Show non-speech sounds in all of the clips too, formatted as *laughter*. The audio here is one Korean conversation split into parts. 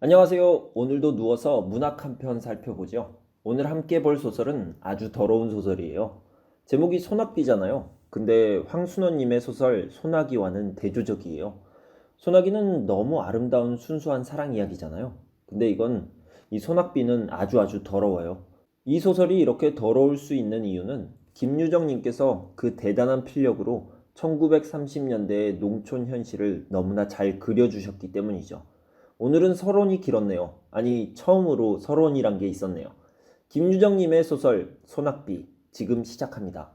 안녕하세요. 오늘도 누워서 문학 한 편 살펴보죠. 오늘 함께 볼 소설은 아주 더러운 소설이에요. 제목이 소나기잖아요. 근데 황순원님의 소설 소나기와는 대조적이에요. 소나기는 너무 아름다운 순수한 사랑 이야기잖아요. 근데 이건 이 소낙비는 아주 아주 더러워요. 이 소설이 이렇게 더러울 수 있는 이유는 김유정님께서 그 대단한 필력으로 1930년대의 농촌 현실을 너무나 잘 그려주셨기 때문이죠. 오늘은 서론이 길었네요. 아니, 처음으로 서론이란 게 있었네요. 김유정님의 소설 소낙비 지금 시작합니다.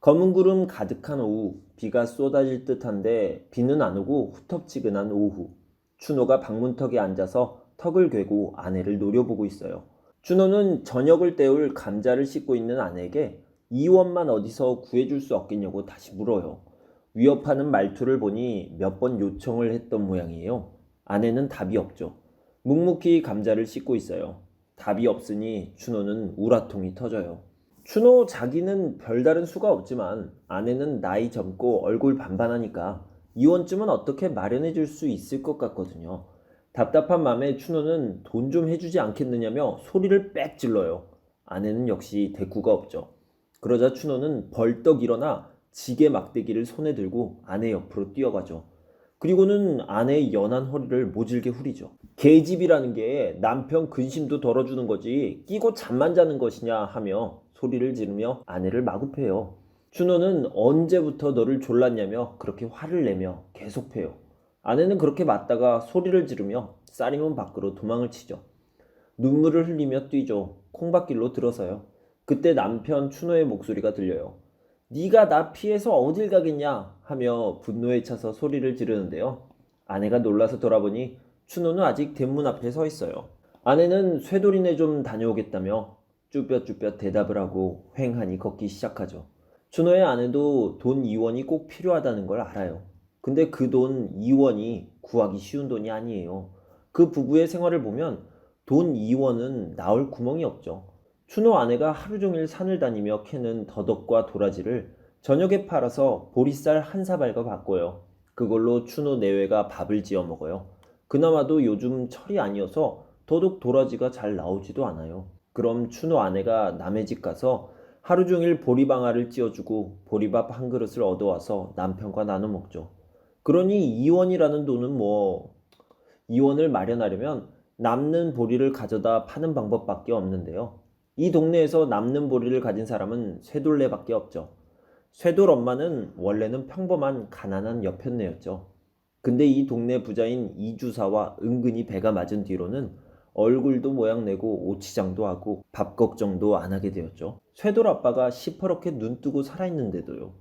검은 구름 가득한 오후, 비가 쏟아질 듯한데 비는 안 오고 후텁지근한 오후. 춘호가 방문턱에 앉아서 턱을 괴고 아내를 노려보고 있어요. 춘호는 저녁을 때울 감자를 씻고 있는 아내에게 이원만 어디서 구해줄 수 없겠냐고 다시 물어요. 위협하는 말투를 보니 몇 번 요청을 했던 모양이에요. 아내는 답이 없죠. 묵묵히 감자를 씻고 있어요. 답이 없으니 춘호는 우라통이 터져요. 춘호 자기는 별다른 수가 없지만 아내는 나이 젊고 얼굴 반반하니까 이원쯤은 어떻게 마련해 줄 수 있을 것 같거든요. 답답한 마음에 춘호는 돈 좀 해주지 않겠느냐며 소리를 빽 질러요. 아내는 역시 대꾸가 없죠. 그러자 춘호는 벌떡 일어나 지게 막대기를 손에 들고 아내 옆으로 뛰어가죠. 그리고는 아내의 연한 허리를 모질게 후리죠. 계집이라는 게 남편 근심도 덜어주는 거지 끼고 잠만 자는 것이냐 하며 소리를 지르며 아내를 마구 패요. 춘호는 언제부터 너를 졸랐냐며 그렇게 화를 내며 계속 패요. 아내는 그렇게 맞다가 소리를 지르며 쌀이문 밖으로 도망을 치죠. 눈물을 흘리며 뛰죠. 콩밭길로 들어서요. 그때 남편 춘호의 목소리가 들려요. 네가 나 피해서 어딜 가겠냐 하며 분노에 차서 소리를 지르는데요. 아내가 놀라서 돌아보니 춘호는 아직 대문 앞에 서 있어요. 아내는 쇠돌이네 좀 다녀오겠다며 쭈뼛쭈뼛 대답을 하고 횡하니 걷기 시작하죠. 춘호의 아내도 돈 2원이 꼭 필요하다는 걸 알아요. 근데 그 돈 2원이 구하기 쉬운 돈이 아니에요. 그 부부의 생활을 보면 돈 2원은 나올 구멍이 없죠. 춘호 아내가 하루 종일 산을 다니며 캐는 더덕과 도라지를 저녁에 팔아서 보리쌀 한 사발과 바꿔요. 그걸로 춘호 내외가 밥을 지어 먹어요. 그나마도 요즘 철이 아니어서 더덕 도라지가 잘 나오지도 않아요. 그럼 춘호 아내가 남의 집 가서 하루 종일 보리방아를 찧어주고 보리밥 한 그릇을 얻어와서 남편과 나눠 먹죠. 그러니 이원이라는 돈은 뭐 이원을 마련하려면 남는 보리를 가져다 파는 방법밖에 없는데요. 이 동네에서 남는 보리를 가진 사람은 쇠돌레밖에 없죠. 쇠돌 엄마는 원래는 평범한 가난한 여편네였죠. 근데 이 동네 부자인 이주사와 은근히 배가 맞은 뒤로는 얼굴도 모양 내고 오치장도 하고 밥 걱정도 안 하게 되었죠. 쇠돌 아빠가 시퍼렇게 눈 뜨고 살아있는데도요.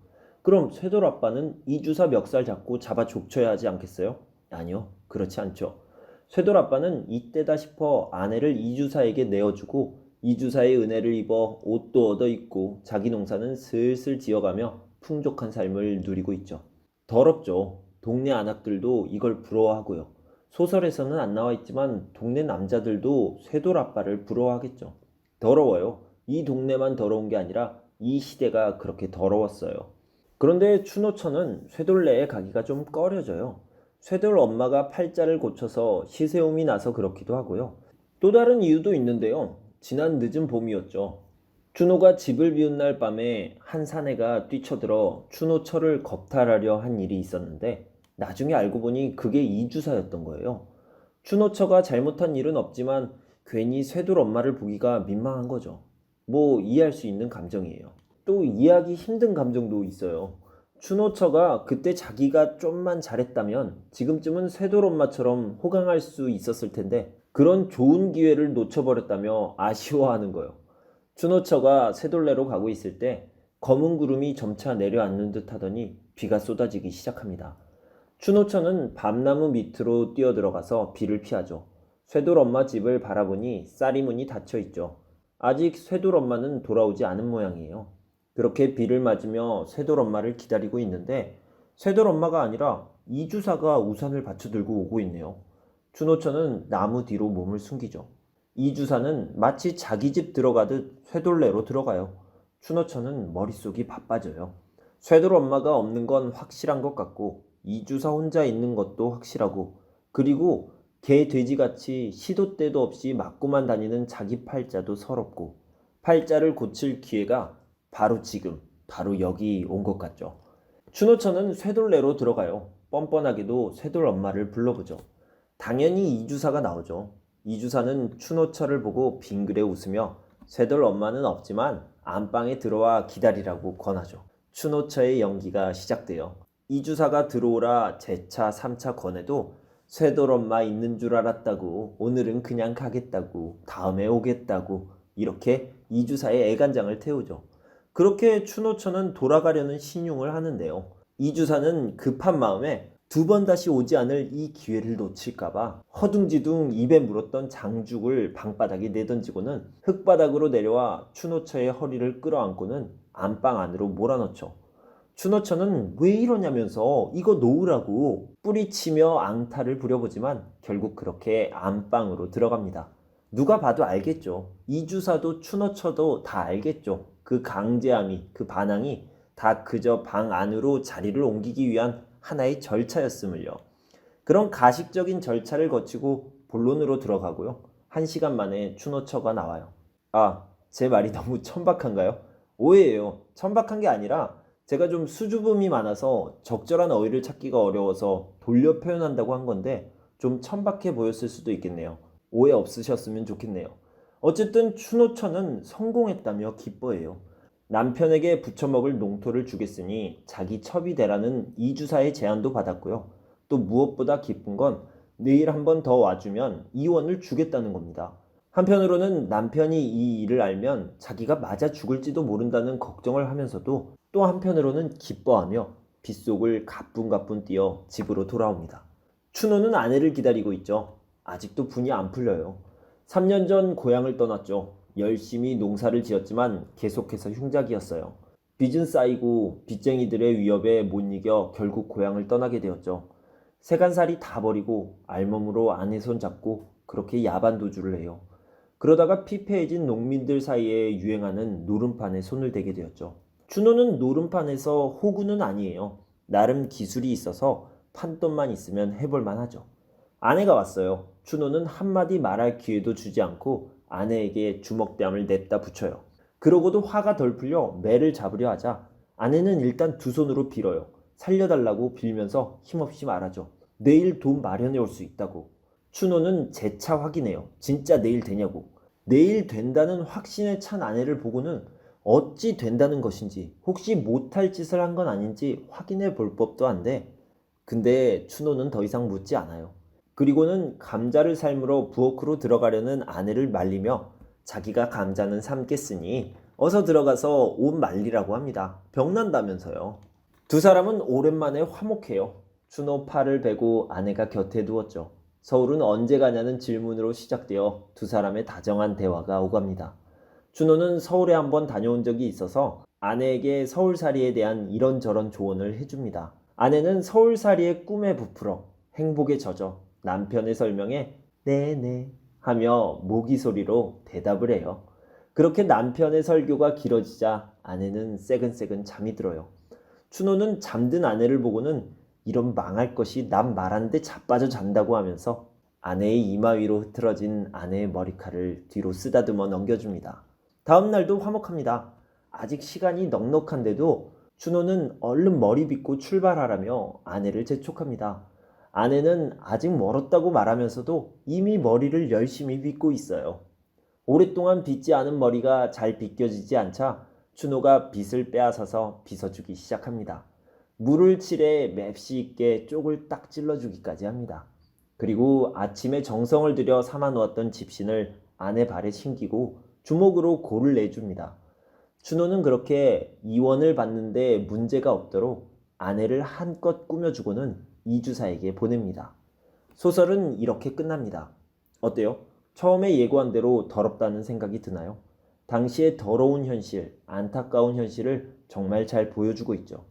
그럼 쇠돌 아빠는 이주사 멱살 잡고 잡아 족쳐야 하지 않겠어요? 아니요, 그렇지 않죠. 쇠돌 아빠는 이때다 싶어 아내를 이주사에게 내어주고 이주사의 은혜를 입어 옷도 얻어 입고 자기 농사는 슬슬 지어가며 풍족한 삶을 누리고 있죠. 더럽죠. 동네 안악들도 이걸 부러워하고요. 소설에서는 안 나와 있지만 동네 남자들도 쇠돌 아빠를 부러워하겠죠. 더러워요. 이 동네만 더러운 게 아니라 이 시대가 그렇게 더러웠어요. 그런데 춘호천은 쇠돌내에 가기가 좀 꺼려져요. 쇠돌 엄마가 팔자를 고쳐서 시세움이 나서 그렇기도 하고요. 또 다른 이유도 있는데요. 지난 늦은 봄이었죠. 춘호가 집을 비운 날 밤에 한 사내가 뛰쳐들어 춘호철을 겁탈하려 한 일이 있었는데 나중에 알고 보니 그게 이주사였던 거예요. 춘호처가 잘못한 일은 없지만 괜히 쇠돌 엄마를 보기가 민망한 거죠. 뭐 이해할 수 있는 감정이에요. 또 이해하기 힘든 감정도 있어요. 춘호처가 그때 자기가 좀만 잘했다면 지금쯤은 쇠돌 엄마처럼 호강할 수 있었을 텐데 그런 좋은 기회를 놓쳐버렸다며 아쉬워하는 거예요. 춘호처가 쇠돌레로 가고 있을 때 검은 구름이 점차 내려앉는 듯 하더니 비가 쏟아지기 시작합니다. 춘호처는 밤나무 밑으로 뛰어들어가서 비를 피하죠. 쇠돌 엄마 집을 바라보니 쌀이 문이 닫혀 있죠. 아직 쇠돌 엄마는 돌아오지 않은 모양이에요. 그렇게 비를 맞으며 쇠돌 엄마를 기다리고 있는데 쇠돌 엄마가 아니라 이주사가 우산을 받쳐 들고 오고 있네요. 춘호처는 나무 뒤로 몸을 숨기죠. 이주사는 마치 자기 집 들어가듯 쇠돌레로 들어가요. 춘호처는 머릿속이 바빠져요. 쇠돌 엄마가 없는 건 확실한 것 같고 이주사 혼자 있는 것도 확실하고 그리고 개 돼지같이 시도 때도 없이 맞고만 다니는 자기 팔자도 서럽고 팔자를 고칠 기회가 바로 지금 바로 여기 온 것 같죠. 춘호천은 쇠돌내로 들어가요. 뻔뻔하게도 쇠돌 엄마를 불러보죠. 당연히 이주사가 나오죠. 이주사는 춘호철을 보고 빙그레 웃으며 쇠돌 엄마는 없지만 안방에 들어와 기다리라고 권하죠. 춘호처의 연기가 시작돼요. 이주사가 들어오라 제차 3차 권해도 쇠돌 엄마 있는 줄 알았다고 오늘은 그냥 가겠다고 다음에 오겠다고 이렇게 이주사의 애간장을 태우죠. 그렇게 춘호처는 돌아가려는 신용을 하는데요. 이주사는 급한 마음에 두 번 다시 오지 않을 이 기회를 놓칠까봐 허둥지둥 입에 물었던 장죽을 방바닥에 내던지고는 흙바닥으로 내려와 춘호처의 허리를 끌어안고는 안방 안으로 몰아넣죠. 춘호처는 왜 이러냐면서 이거 놓으라고 뿌리치며 앙탈을 부려보지만 결국 그렇게 안방으로 들어갑니다. 누가 봐도 알겠죠. 이주사도 춘호처도 다 알겠죠. 그 강제함이, 그 반항이 다 그저 방 안으로 자리를 옮기기 위한 하나의 절차였음을요. 그런 가식적인 절차를 거치고 본론으로 들어가고요. 한 시간 만에 춘호처가 나와요. 아, 제 말이 너무 *laughs* 천박한가요? 오해예요. 천박한 게 아니라 제가 좀 수줍음이 많아서 적절한 어휘를 찾기가 어려워서 돌려 표현한다고 한 건데 좀 천박해 보였을 수도 있겠네요. 오해 없으셨으면 좋겠네요. 어쨌든 춘호처는 성공했다며 기뻐해요. 남편에게 부쳐먹을 농토를 주겠으니 자기 첩이 되라는 이주사의 제안도 받았고요. 또 무엇보다 기쁜 건 내일 한 번 더 와주면 이원을 주겠다는 겁니다. 한편으로는 남편이 이 일을 알면 자기가 맞아 죽을지도 모른다는 걱정을 하면서도 또 한편으로는 기뻐하며 빗속을 가뿐가뿐 뛰어 집으로 돌아옵니다. 춘호는 아내를 기다리고 있죠. 아직도 분이 안 풀려요. 3년 전 고향을 떠났죠. 열심히 농사를 지었지만 계속해서 흉작이었어요. 빚은 쌓이고 빚쟁이들의 위협에 못 이겨 결국 고향을 떠나게 되었죠. 세간살이 다 버리고 알몸으로 아내 손 잡고 그렇게 야반 도주를 해요. 그러다가 피폐해진 농민들 사이에 유행하는 노름판에 손을 대게 되었죠. 춘호는 노름판에서 호구는 아니에요. 나름 기술이 있어서 판돈만 있으면 해볼만 하죠. 아내가 왔어요. 춘호는 한마디 말할 기회도 주지 않고 아내에게 주먹뺨을 냈다 붙여요. 그러고도 화가 덜 풀려 매를 잡으려 하자 아내는 일단 두 손으로 빌어요. 살려달라고 빌면서 힘없이 말하죠. 내일 돈 마련해 올 수 있다고. 춘호는 재차 확인해요. 진짜 내일 되냐고. 내일 된다는 확신에 찬 아내를 보고는 어찌 된다는 것인지 혹시 못할 짓을 한 건 아닌지 확인해 볼 법도 한데 근데 춘호는 더 이상 묻지 않아요. 그리고는 감자를 삶으러 부엌으로 들어가려는 아내를 말리며 자기가 감자는 삶겠으니 어서 들어가서 옷 말리라고 합니다. 병난다면서요. 두 사람은 오랜만에 화목해요. 춘호 팔을 베고 아내가 곁에 두었죠. 서울은 언제 가냐는 질문으로 시작되어 두 사람의 다정한 대화가 오갑니다. 춘호는 서울에 한번 다녀온 적이 있어서 아내에게 서울살이에 대한 이런저런 조언을 해줍니다. 아내는 서울살이의 꿈에 부풀어 행복에 젖어 남편의 설명에 네네 하며 모기 소리로 대답을 해요. 그렇게 남편의 설교가 길어지자 아내는 새근새근 잠이 들어요. 춘호는 잠든 아내를 보고는 이런 망할 것이 남 말하는데 자빠져 잔다고 하면서 아내의 이마 위로 흐트러진 아내의 머리칼을 뒤로 쓰다듬어 넘겨줍니다. 다음 날도 화목합니다. 아직 시간이 넉넉한데도 춘호는 얼른 머리 빗고 출발하라며 아내를 재촉합니다. 아내는 아직 멀었다고 말하면서도 이미 머리를 열심히 빗고 있어요. 오랫동안 빗지 않은 머리가 잘 빗겨지지 않자 춘호가 빗을 빼앗아서 빗어주기 시작합니다. 물을 칠해 맵시 있게 쪽을 딱 찔러주기까지 합니다. 그리고 아침에 정성을 들여 삼아 놓았던 집신을 아내 발에 신기고 주먹으로 골을 내줍니다. 춘호는 그렇게 이원을 받는데 문제가 없도록 아내를 한껏 꾸며주고는 이주사에게 보냅니다. 소설은 이렇게 끝납니다. 어때요? 처음에 예고한 대로 더럽다는 생각이 드나요? 당시의 더러운 현실, 안타까운 현실을 정말 잘 보여주고 있죠.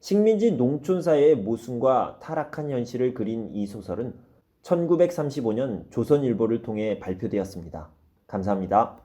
식민지 농촌 사회의 모순과 타락한 현실을 그린 이 소설은 1935년 조선일보를 통해 발표되었습니다. 감사합니다.